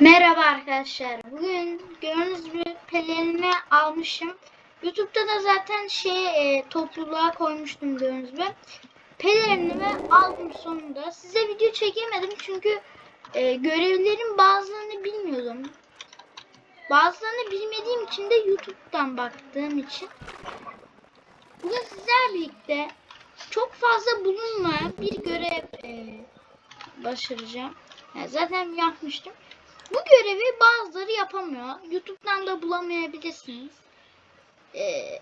Merhaba arkadaşlar. Bugün gördüğünüz gibi pelerini almışım. YouTube'da da zaten şey e, topluluğa koymuştum gördüğünüz gibi. Pelerinimi aldım sonunda. Size video çekemedim çünkü e, görevlerin bazılarını bilmiyordum. Bazılarını bilmediğim için de YouTube'dan baktığım için. Bugün sizler birlikte çok fazla bulunmayan bir görev e, başaracağım. Yani zaten yapmıştım. Bu görevi bazıları yapamıyor. YouTube'dan da bulamayabilirsiniz. Ee,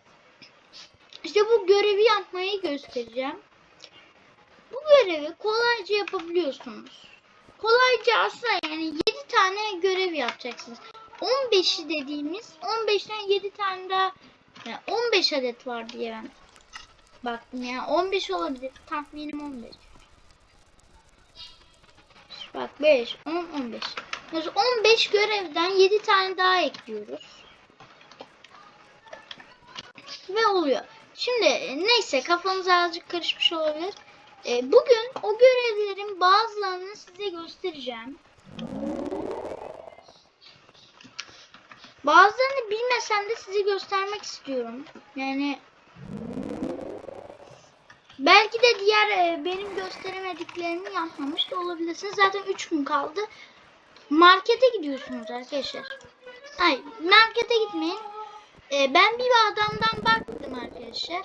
işte bu görevi yapmayı göstereceğim. Bu görevi kolayca yapabiliyorsunuz. Kolayca aslında yani 7 tane görev yapacaksınız. 15'i dediğimiz 15'ten 7 tane daha yani 15 adet var diye ben baktım yani 15 olabilir tahminim 15. Bak 5, 10, 15. Yani 15 görevden 7 tane daha ekliyoruz. Ve oluyor. Şimdi neyse kafanız azıcık karışmış olabilir. E, bugün o görevlerin bazılarını size göstereceğim. Bazılarını bilmesem de size göstermek istiyorum. Yani Belki de diğer e, benim gösteremediklerimi yapmamış da olabilirsiniz. Zaten 3 gün kaldı. Markete gidiyorsunuz arkadaşlar. Ay markete gitmeyin. E, ben bir adamdan baktım arkadaşlar.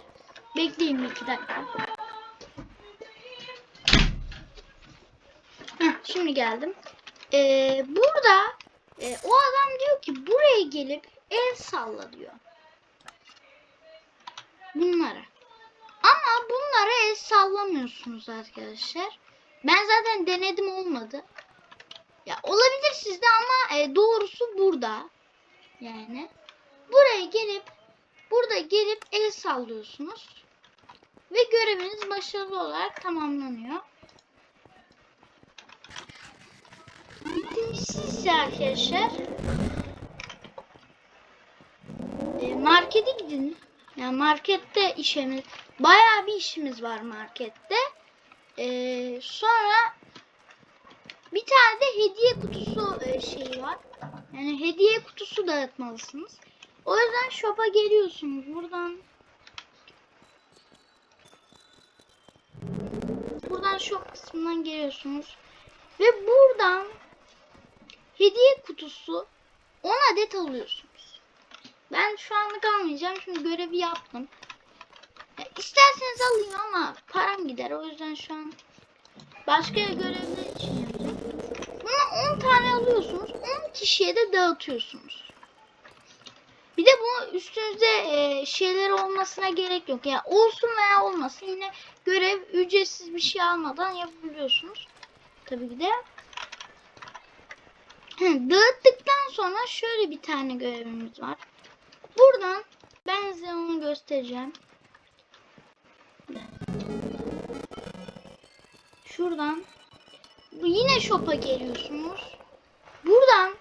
Bekleyin bir iki dakika. Heh, şimdi geldim. E, burada e, o adam diyor ki buraya gelip el salla diyor. Bunlara. Ama bunlara el sallamıyorsunuz arkadaşlar. Ben zaten denedim olmadı. Ya olabilir sizde ama e, doğrusu burada. Yani buraya gelip burada gelip el sallıyorsunuz. Ve göreviniz başarılı olarak tamamlanıyor. İkincisi ise arkadaşlar e, markete gidin. Yani markette işimiz bayağı bir işimiz var markette. Ee, sonra bir tane de hediye kutusu e, şeyi var. Yani hediye kutusu dağıtmalısınız. O yüzden shop'a geliyorsunuz. Buradan buradan shop kısmından geliyorsunuz. Ve buradan hediye kutusu 10 adet alıyorsunuz. Ben şu anlık almayacağım çünkü görevi yaptım. Ya isterseniz alayım ama param gider. O yüzden şu an başka görevler için yapacağım. Bunu 10 tane alıyorsunuz. 10 kişiye de dağıtıyorsunuz. Bir de bu üstünüzde e, şeyler olmasına gerek yok. Yani olsun veya olmasın yine görev ücretsiz bir şey almadan yapabiliyorsunuz. Tabii ki de. Dağıttıktan sonra şöyle bir tane görevimiz var. Buradan ben size onu göstereceğim. Şuradan yine shop'a geliyorsunuz. Buradan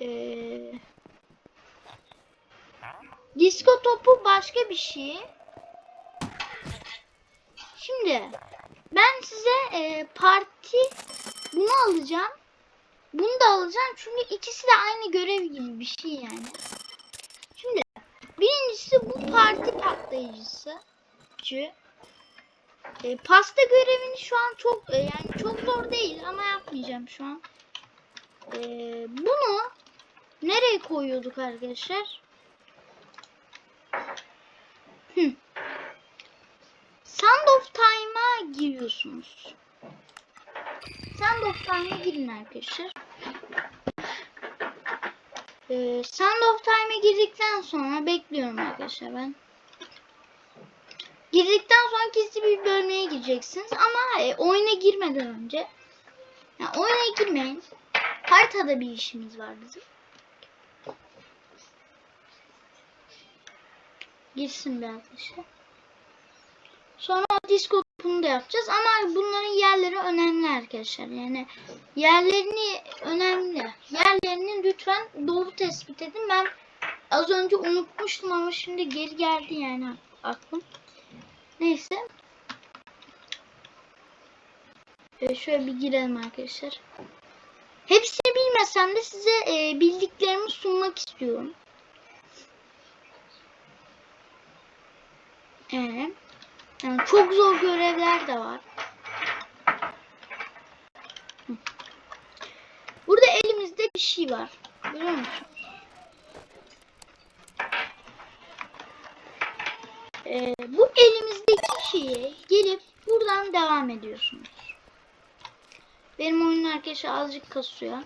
ee, disco topu başka bir şey. Şimdi ben size ee, parti bunu alacağım. Bunu da alacağım çünkü ikisi de aynı görev gibi bir şey yani. Şimdi birincisi bu parti patlayıcısı. Çünkü e, pasta görevini şu an çok e, yani çok zor değil ama yapmayacağım şu an. E, bunu nereye koyuyorduk arkadaşlar? Sand of Time'a giriyorsunuz. Sand of Time'a girin arkadaşlar. Ee, Sand of Time'a girdikten sonra bekliyorum arkadaşlar ben. Girdikten sonra gizli bir bölmeye gireceksiniz ama e, oyuna girmeden önce yani oyuna girmeyin. Haritada bir işimiz var bizim. Girsin bir arkadaşlar. Sonra disco topunu da yapacağız ama bunların yerleri önemli arkadaşlar. Yani yerlerini önemli. Yerlerini lütfen doğru tespit edin. Ben az önce unutmuştum ama şimdi geri geldi yani aklım. Neyse. Ee, şöyle bir girelim arkadaşlar. Hepsini bilmesem de size e, bildiklerimi sunmak istiyorum. Evet. Yani çok zor görevler de var. Burada elimizde bir şey var. Görüyor musun? Ee, bu elimizdeki şeyi gelip buradan devam ediyorsunuz. Benim oyun arkadaşı azıcık kasıyor.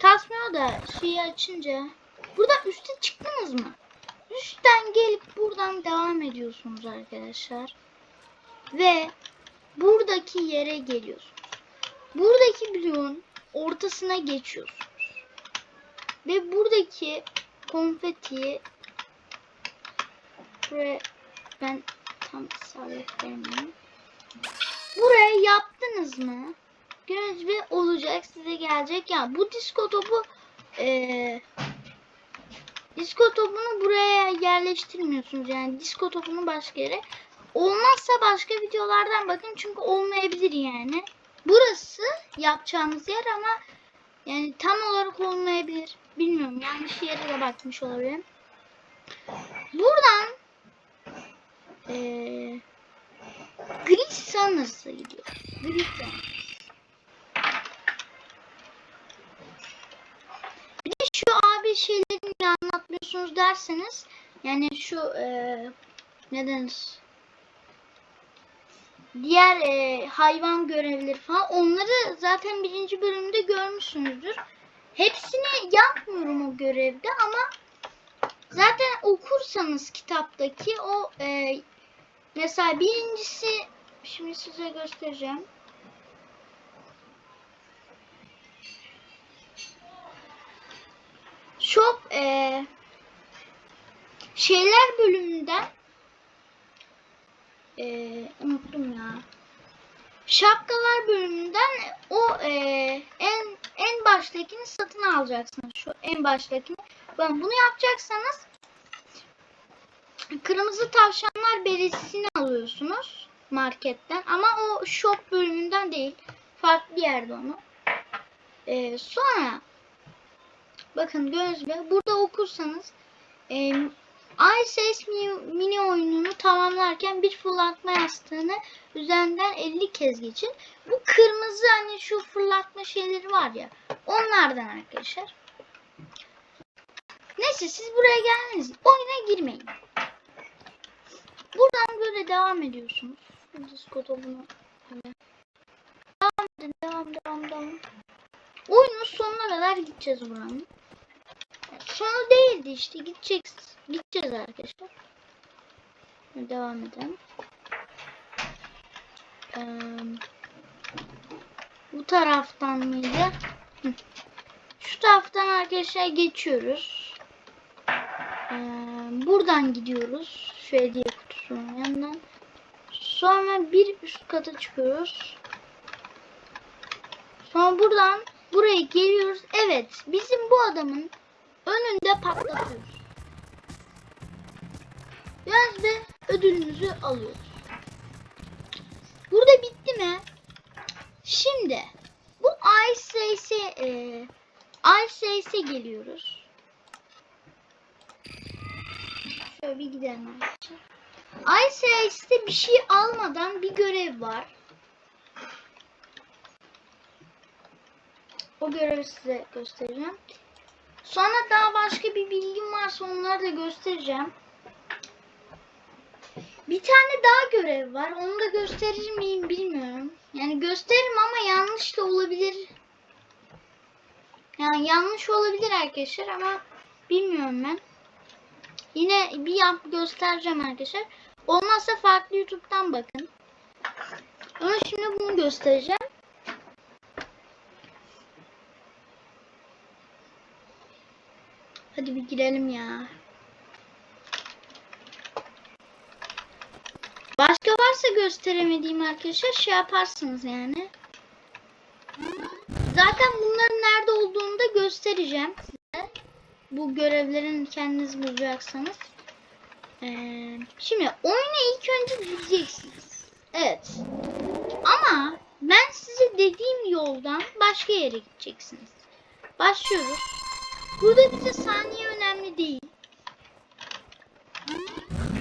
Kasmıyor da şeyi açınca. Buradan üste çıktınız mı? Üstten gelip buradan devam ediyorsunuz arkadaşlar. Ve buradaki yere geliyorsunuz. Buradaki bloğun ortasına geçiyorsunuz. Ve buradaki konfetiyi buraya ben tam sabit vermeyeyim. Buraya yaptınız mı? Gördüğünüz gibi olacak size gelecek. Ya bu disko topu eee disko topunu buraya yerleştirmiyorsunuz. Yani disko topunu başka yere. Olmazsa başka videolardan bakın çünkü olmayabilir yani. Burası yapacağımız yer ama yani tam olarak olmayabilir. Bilmiyorum yanlış yere de bakmış olabilirim. Buradan eee Grid Sunners'a gidiyor. Grid Sunners. Bir de şu abi şeyleri niye anlatmıyorsunuz derseniz yani şu eee neden diğer eee, hayvan görevleri falan onları zaten birinci bölümde görmüşsünüzdür. Hepsini yapmıyorum o görevde ama zaten okursanız kitaptaki o eee Mesela birincisi şimdi size göstereceğim. Shop eee, şeyler bölümünden eee, unuttum ya. Şapkalar bölümünden o eee, en en baştakini satın alacaksınız. Şu en baştakini. Ben bunu yapacaksanız kırmızı tavşanlar beresini alıyorsunuz marketten ama o shop bölümünden değil farklı yerde onu. Ee, sonra bakın göz gibi burada okursanız e, mini, mini oyununu tamamlarken bir fırlatma yastığını üzerinden 50 kez geçin. Bu kırmızı hani şu fırlatma şeyleri var ya onlardan arkadaşlar. Neyse siz buraya geldiniz oyuna girmeyin Buradan böyle devam ediyorsunuz. Disko topunu. Hani. Devam edin, devam, devam, devam. Oyunun sonuna kadar gideceğiz buranın. Sonu değildi işte. Gideceğiz. Gideceğiz arkadaşlar. Devam edelim. Ee, bu taraftan mıydı? Şu taraftan arkadaşlar geçiyoruz. Ee, buradan gidiyoruz. Şu hediye kutusunun yanından. Sonra bir üst kata çıkıyoruz. Sonra buradan buraya geliyoruz. Evet, bizim bu adamın önünde patlatıyoruz. Biraz ve ödülümüzü alıyoruz. Burada bitti mi? Şimdi bu Race'e e, Race'e geliyoruz. Şöyle bir gidelim arkadaşlar. Race'te bir şey almadan bir görev var. O görevi size göstereceğim. Sonra daha başka bir bilgim varsa onları da göstereceğim. Bir tane daha görev var. Onu da gösterir miyim bilmiyorum. Yani gösteririm ama yanlış da olabilir. Yani yanlış olabilir arkadaşlar ama bilmiyorum ben. Yine bir yap göstereceğim arkadaşlar. Olmazsa farklı YouTube'dan bakın. Ama şimdi bunu göstereceğim. Hadi bir girelim ya. Başka varsa gösteremediğim arkadaşlar şey yaparsınız yani. Zaten bunların nerede olduğunu da göstereceğim size. Bu görevlerin kendiniz bulacaksanız. Şimdi oyunu ilk önce bileceksiniz. Evet. Ama ben size dediğim yoldan başka yere gideceksiniz. Başlıyoruz. Burada bize saniye önemli değil.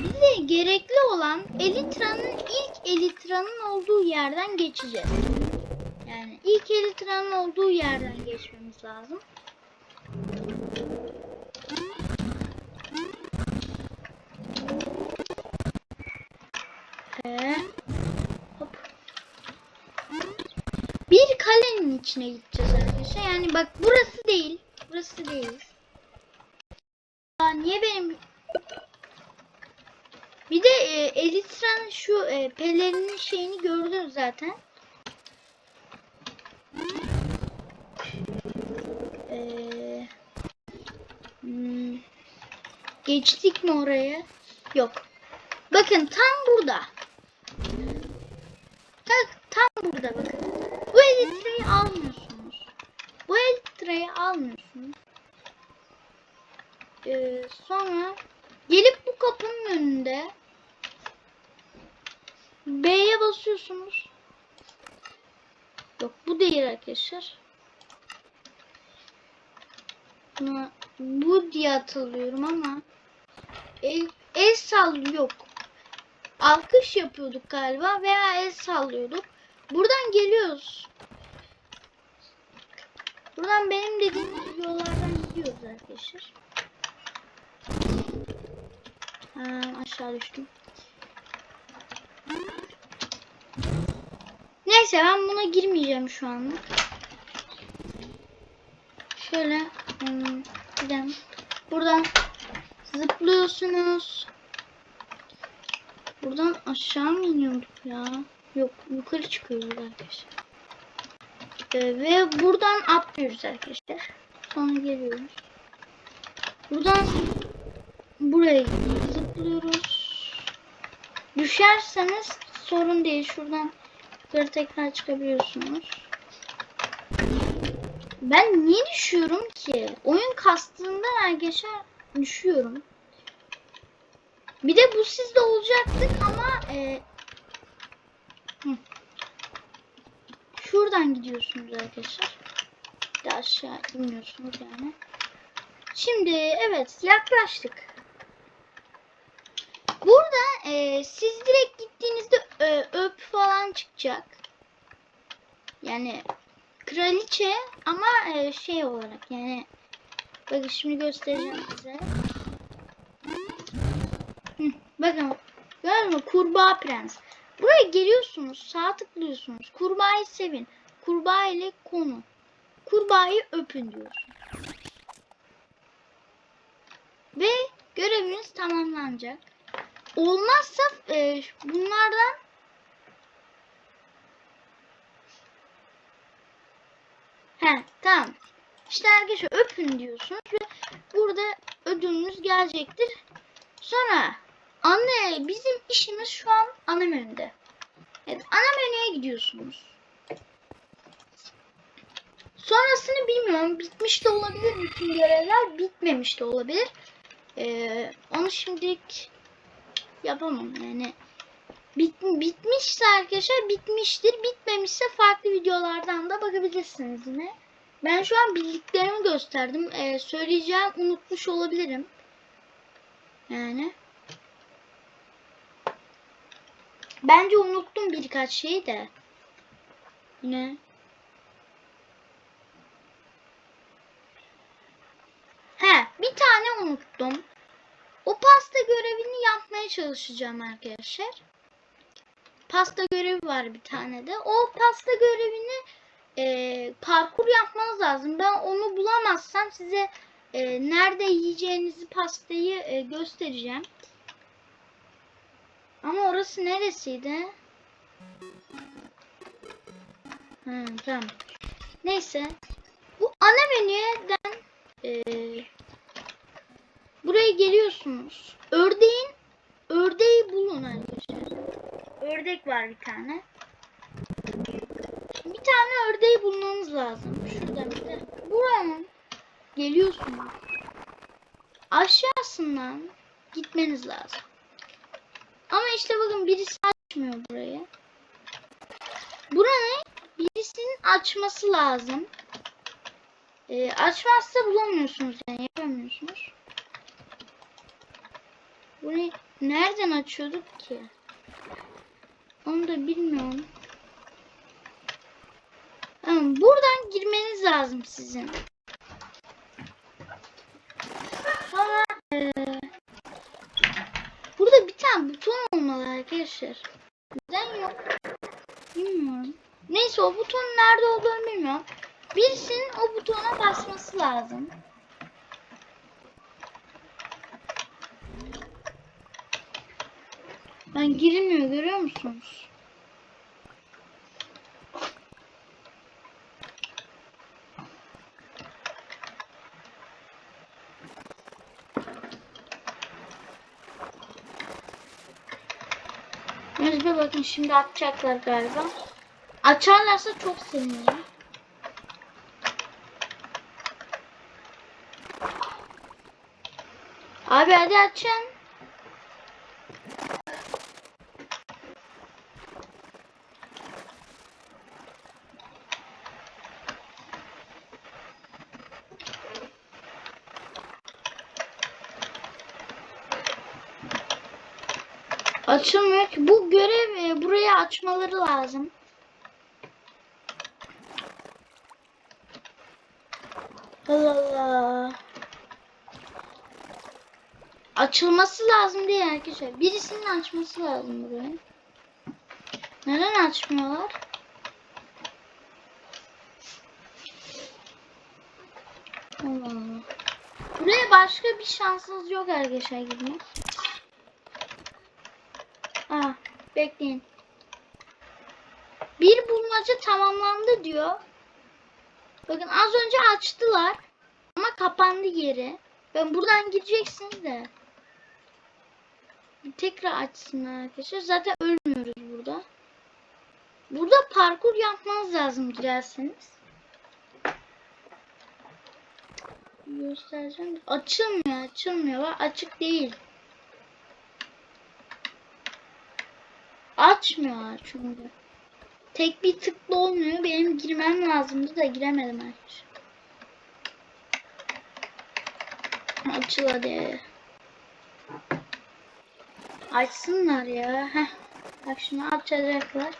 Bize gerekli olan Elitra'nın ilk Elitra'nın olduğu yerden geçeceğiz. Yani ilk Elitra'nın olduğu yerden geçmemiz lazım. Bir kalenin içine gideceğiz arkadaşlar. Yani bak burası değil. Burası değil. Aa, niye benim... Bir de e, Elitra'nın şu e, pelerinin şeyini gördün zaten. Ee, hmm, geçtik mi oraya? Yok. Bakın tam burada. Burada bakın. Bu elitreyi almıyorsunuz. Bu elitreyi almıyorsunuz. Ee, sonra gelip bu kapının önünde B'ye basıyorsunuz. Yok bu değil arkadaşlar. Buna bu diye hatırlıyorum ama el, el sall yok. Alkış yapıyorduk galiba veya el sallıyorduk. Buradan geliyoruz. Buradan benim dediğim yollardan gidiyoruz arkadaşlar. Ha, aşağı düştüm. Neyse ben buna girmeyeceğim şu anda. Şöyle hmm, gidelim. Buradan zıplıyorsunuz. Buradan aşağı mı iniyorduk ya? Yok yukarı çıkıyoruz arkadaşlar. Ee, ve buradan atlıyoruz arkadaşlar. Sonra geliyoruz. Buradan buraya zıplıyoruz. Düşerseniz sorun değil. Şuradan yukarı tekrar çıkabiliyorsunuz. Ben niye düşüyorum ki? Oyun kastığından arkadaşlar düşüyorum. Bir de bu sizde olacaktık ama e, şuradan gidiyorsunuz arkadaşlar. Bir de aşağı inmiyorsunuz yani. Şimdi evet yaklaştık. Burada e, siz direkt gittiğinizde e, öp falan çıkacak. Yani kraliçe ama e, şey olarak yani bakın şimdi göstereceğim size. Hı, bakın gördün mü kurbağa prens. Buraya geliyorsunuz sağ tıklıyorsunuz. Kurbağayı sevin. Kurbağa ile konu. Kurbağayı öpün diyorsun. Ve göreviniz tamamlanacak. Olmazsa e, bunlardan He tamam. İşte arkadaşlar öpün diyorsunuz ve burada ödülünüz gelecektir. Sonra anne bizim işimiz şu an ana menüde. Evet ana menüye gidiyorsunuz. Sonrasını bilmiyorum. Bitmiş de olabilir bütün görevler. Bitmemiş de olabilir. Ee, onu şimdilik yapamam yani. Bit, bitmişse arkadaşlar bitmiştir. Bitmemişse farklı videolardan da bakabilirsiniz yine. Ben şu an bildiklerimi gösterdim. Ee, söyleyeceğim unutmuş olabilirim. Yani. Bence unuttum birkaç şeyi de. Yine. He, bir tane unuttum. O pasta görevini yapmaya çalışacağım arkadaşlar. Pasta görevi var bir tane de. O pasta görevini e, parkur yapmanız lazım. Ben onu bulamazsam size e, nerede yiyeceğinizi pastayı e, göstereceğim. Ama orası neresiydi? Ha, tamam. Neyse. Bu ana menüden e, buraya geliyorsunuz. Ördeğin ördeği bulun arkadaşlar. Ördek var bir tane. Bir tane ördeği bulmanız lazım. Şurada bir de. Buranın geliyorsunuz. Aşağısından gitmeniz lazım. Ama işte bakın birisi açmıyor burayı. Buranı birisinin açması lazım. Ee, açmazsa bulamıyorsunuz yani yapamıyorsunuz. Bunu nereden açıyorduk ki? Onu da bilmiyorum. Buradan girmeniz lazım sizin. Sonra eee, buton olmalı arkadaşlar. Neden yok? Bilmiyorum. Neyse o butonun nerede olduğunu bilmiyorum. Birisinin o butona basması lazım. Ben girilmiyor görüyor musunuz? Özbe bakın şimdi atacaklar galiba. Açarlarsa çok sevinirim. Abi hadi açın. Ki. Bu görev e, burayı açmaları lazım. Allah Allah. Açılması lazım değil arkadaşlar. Birisinin açması lazım burayı. Neden açmıyorlar? Allah Allah. Buraya başka bir şansınız yok arkadaşlar girmek. Aa, bekleyin. Bir bulmaca tamamlandı diyor. Bakın az önce açtılar. Ama kapandı geri. Ben buradan gireceksiniz de. Tekrar açsınlar arkadaşlar. Zaten ölmüyoruz burada. Burada parkur yapmanız lazım dilerseniz. Göstereceğim. Açılmıyor, açılmıyor. Açık değil. Açmıyor çünkü. Tek bir tıkla olmuyor. Benim girmem lazımdı da giremedim arkadaşlar. Açıl hadi. Açsınlar ya. Heh. Bak şimdi açacaklar.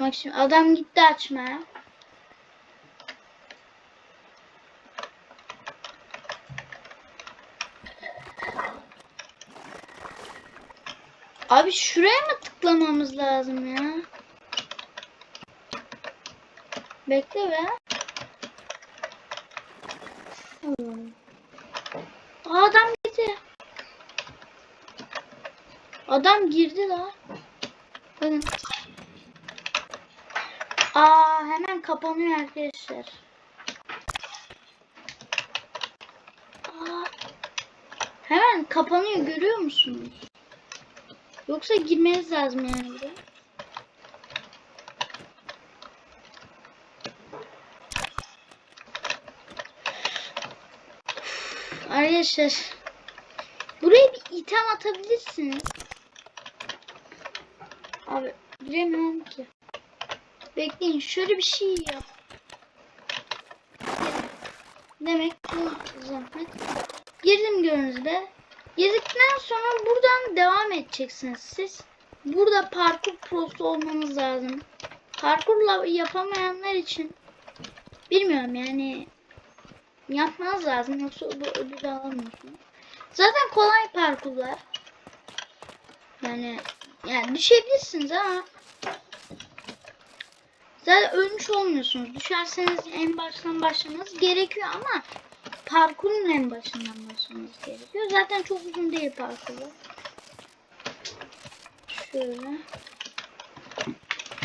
Bak şimdi adam gitti açmaya. Abi şuraya mı tıklamamız lazım ya? Bekle be. Adam girdi. Adam girdi la. Bakın. Aa hemen kapanıyor arkadaşlar. Aa, hemen kapanıyor görüyor musunuz? Yoksa girmeniz lazım yani. Arkadaşlar buraya bir item atabilirsiniz. Abi giremiyorum ki. Bekleyin şöyle bir şey yap. Demek bu zahmet. Girdim gördüğünüz be. Girdikten sonra buradan devam edeceksiniz siz. Burada parkur prosu olmanız lazım. Parkurla yapamayanlar için bilmiyorum yani yapmanız lazım yoksa bu ödülü alamıyorsunuz. Zaten kolay parkurlar. Yani yani düşebilirsiniz ama zaten ölmüş olmuyorsunuz. Düşerseniz en baştan başlamanız gerekiyor ama parkurun en başından başlamanız gerekiyor. Zaten çok uzun değil parkuru. Şöyle.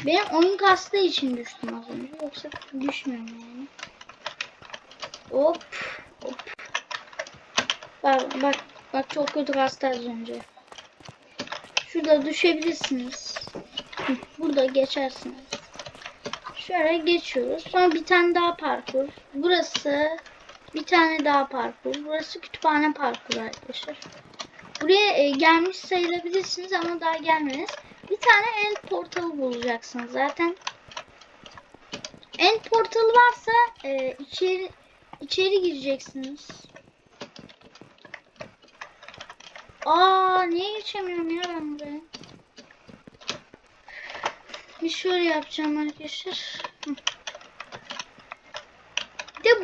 Benim oyun kastığı için düştüm az önce. Yoksa düşmüyorum yani. Hop. Hop. Bak bak. Bak çok kötü kastı az önce. Şurada düşebilirsiniz. Burada geçersiniz. Şöyle geçiyoruz. Sonra bir tane daha parkur. Burası bir tane daha parkur. Burası kütüphane parkuru arkadaşlar. Buraya e, gelmiş sayılabilirsiniz ama daha gelmediniz. Bir tane el portalı bulacaksınız zaten. End portalı varsa e, içeri içeri gireceksiniz. Aa niye geçemiyorum ya ben buraya? Bir şöyle yapacağım arkadaşlar. Hı.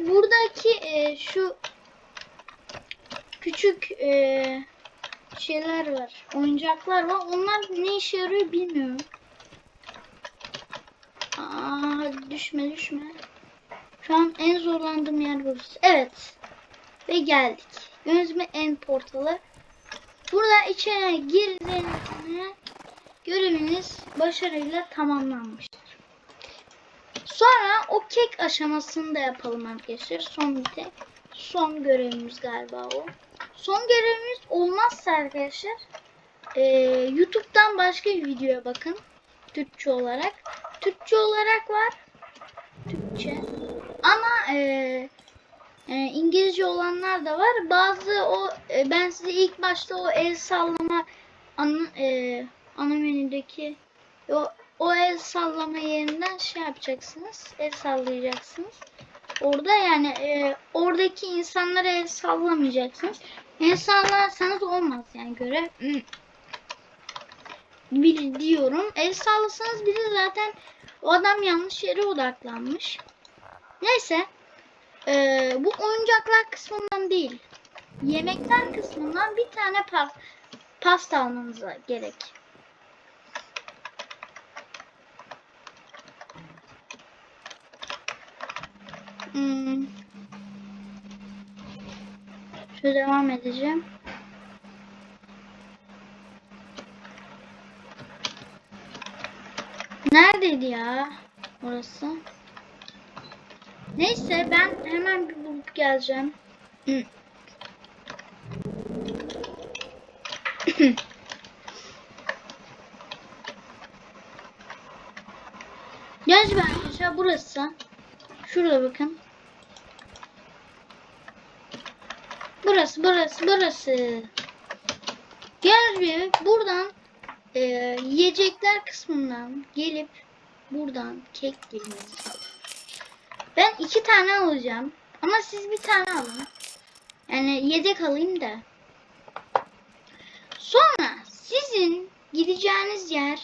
Buradaki e, şu küçük e, şeyler var. Oyuncaklar var. Onlar ne işe yarıyor bilmiyorum. Aa, düşme düşme. Şu an en zorlandığım yer burası. Evet. Ve geldik. Gözüme en portalı. Burada içeri girdiğinizde göreviniz başarıyla tamamlanmıştır. Sonra o kek aşamasını da yapalım arkadaşlar. Son bir tek. Son görevimiz galiba o. Son görevimiz olmazsa arkadaşlar e, YouTube'dan başka bir videoya bakın. Türkçe olarak. Türkçe olarak var. Türkçe. Ama e, e, İngilizce olanlar da var. Bazı o e, ben size ilk başta o el sallama ana, e, ana menüdeki o, o el sallama yerinden şey yapacaksınız. El sallayacaksınız. Orada yani e, oradaki insanlara el sallamayacaksınız. El sallarsanız olmaz yani görev. Hmm. Bir diyorum. El sallasanız bile zaten o adam yanlış yere odaklanmış. Neyse. Ee, bu oyuncaklar kısmından değil. Yemekler kısmından bir tane pas, pasta almanız gerek. Hmm. Şöyle devam edeceğim. Neredeydi ya orası? Neyse ben hemen bir bulup geleceğim. Gerçi ben arkadaşlar burası. Şurada bakın. Burası burası burası. Gel buradan e, yiyecekler kısmından gelip buradan kek lazım. Ben iki tane alacağım. Ama siz bir tane alın. Yani yedek alayım da. Sonra sizin gideceğiniz yer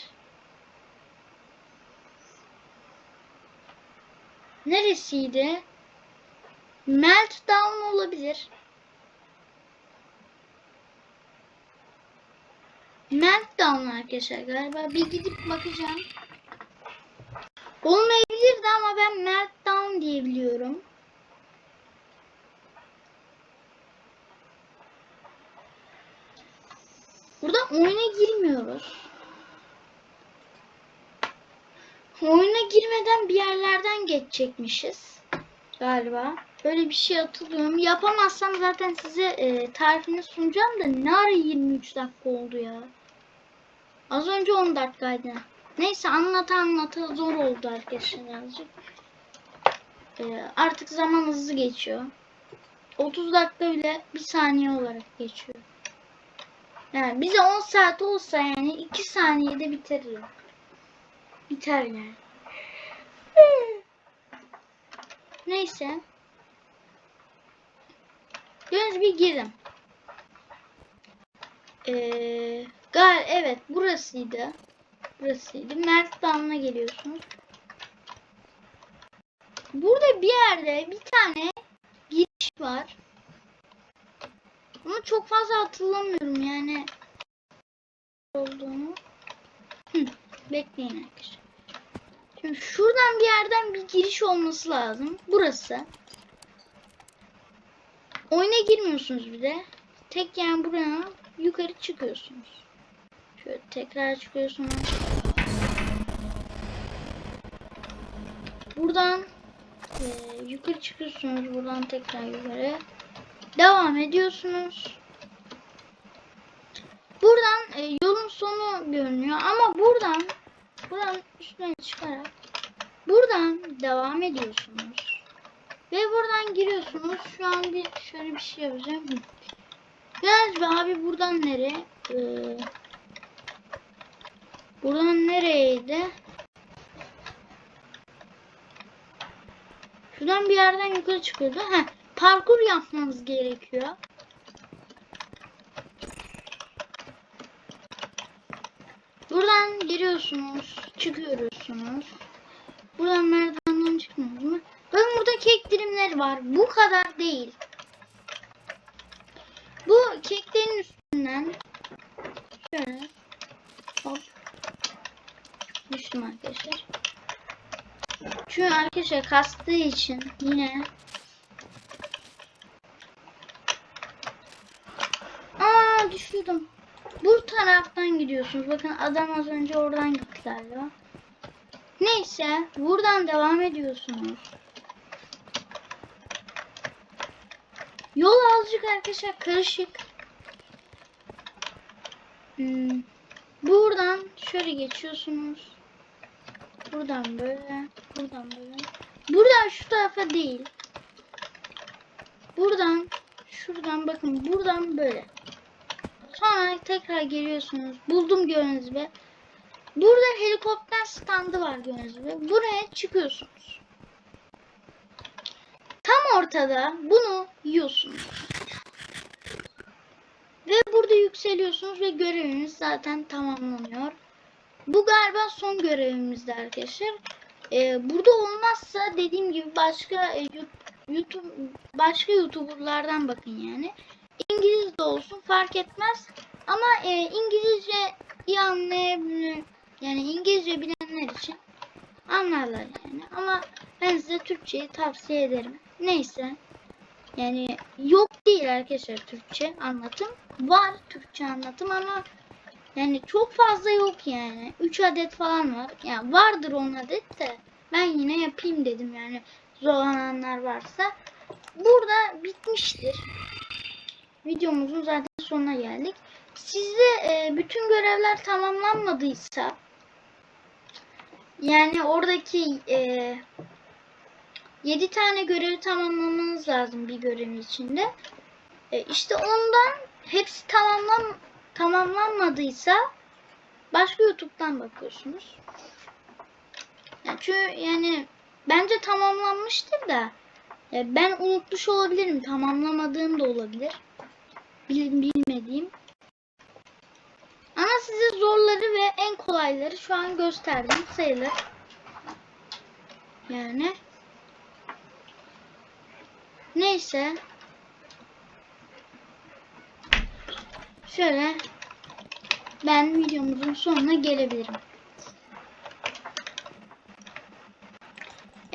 neresiydi? Meltdown olabilir. Meltdown arkadaşlar galiba. Bir gidip bakacağım. Olmayabilirdi ama ben Meltdown diye biliyorum. Burada oyuna girmiyoruz. Oyuna girmeden bir yerlerden geçecekmişiz. Galiba. Öyle bir şey hatırlıyorum. Yapamazsam zaten size e, tarifini sunacağım da ne ara 23 dakika oldu ya. Az önce 10 dakikaydı. Neyse anlata anlata zor oldu arkadaşlar birazcık. Ee, artık zaman hızlı geçiyor. 30 dakika bile bir saniye olarak geçiyor. Yani bize 10 saat olsa yani 2 saniyede bitirir. Biter yani. Neyse. Göz bir girin. Ee, gal evet burasıydı. Burasıydı. Meltdown'a geliyorsunuz. Burada bir yerde bir tane giriş var. Ama çok fazla hatırlamıyorum yani olduğunu. Hı, bekleyin arkadaşlar. Şimdi şuradan bir yerden bir giriş olması lazım. Burası. Oyuna girmiyorsunuz bir de. Tek yani buraya yukarı çıkıyorsunuz. Şöyle tekrar çıkıyorsunuz. Buradan e, yukarı çıkıyorsunuz. Buradan tekrar yukarı. Devam ediyorsunuz. Buradan e, yolun sonu görünüyor ama buradan buradan üstüne çıkarak buradan devam ediyorsunuz. Ve buradan giriyorsunuz. Şu an bir şöyle bir şey yapacağım. Be abi buradan nereye? Ee, buradan nereydi? Şuradan bir yerden yukarı çıkıyordu. Heh, parkur yapmamız gerekiyor. Buradan giriyorsunuz, çıkıyorsunuz. Buradan merdivenden çıkmıyorsunuz mu? Bakın burada kek dilimleri var. Bu kadar değil. Bu keklerin üstünden şöyle düştüm arkadaşlar. Çünkü arkadaşlar kastığı için yine Aa düşürdüm. Bu taraftan gidiyorsunuz. Bakın adam az önce oradan gitti galiba. Neyse buradan devam ediyorsunuz. Yol azıcık arkadaşlar karışık. Hmm. Buradan şöyle geçiyorsunuz. Buradan böyle. Buradan böyle. Buradan şu tarafa değil. Buradan şuradan bakın buradan böyle. Sonra tekrar geliyorsunuz. Buldum gördüğünüz gibi. Burada helikopter standı var gördüğünüz gibi. Buraya çıkıyorsunuz. Tam ortada bunu yiyorsunuz. Ve burada yükseliyorsunuz ve göreviniz zaten tamamlanıyor. Bu galiba son görevimizdi arkadaşlar. Ee, burada olmazsa dediğim gibi başka e, YouTube başka YouTuber'lardan bakın yani. İngiliz de olsun fark etmez. Ama e, İngilizce iyi anlayabilir. Yani İngilizce bilenler için anlarlar yani. Ama ben size Türkçeyi tavsiye ederim. Neyse. Yani yok değil arkadaşlar Türkçe anlatım. Var Türkçe anlatım ama yani çok fazla yok yani. 3 adet falan var. Yani vardır 10 adet de ben yine yapayım dedim yani zorlananlar varsa. Burada bitmiştir. Videomuzun zaten sonuna geldik. Sizde e, bütün görevler tamamlanmadıysa yani oradaki e, 7 tane görevi tamamlamanız lazım bir görevin içinde. E, işte ondan hepsi tamamlan tamamlanmadıysa başka YouTube'dan bakıyorsunuz. Yani çünkü yani bence tamamlanmıştır da e, ben unutmuş olabilirim. Tamamlamadığım da olabilir. Bil, bilmediğim. Ama size zorları ve en kolayları şu an gösterdim sayılır. Yani. Neyse. Şöyle ben videomuzun sonuna gelebilirim.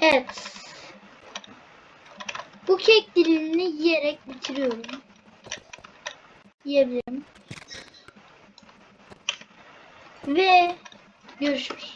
Evet. Bu kek dilimini yiyerek bitiriyorum. Yiyebilirim. Ve görüşürüz.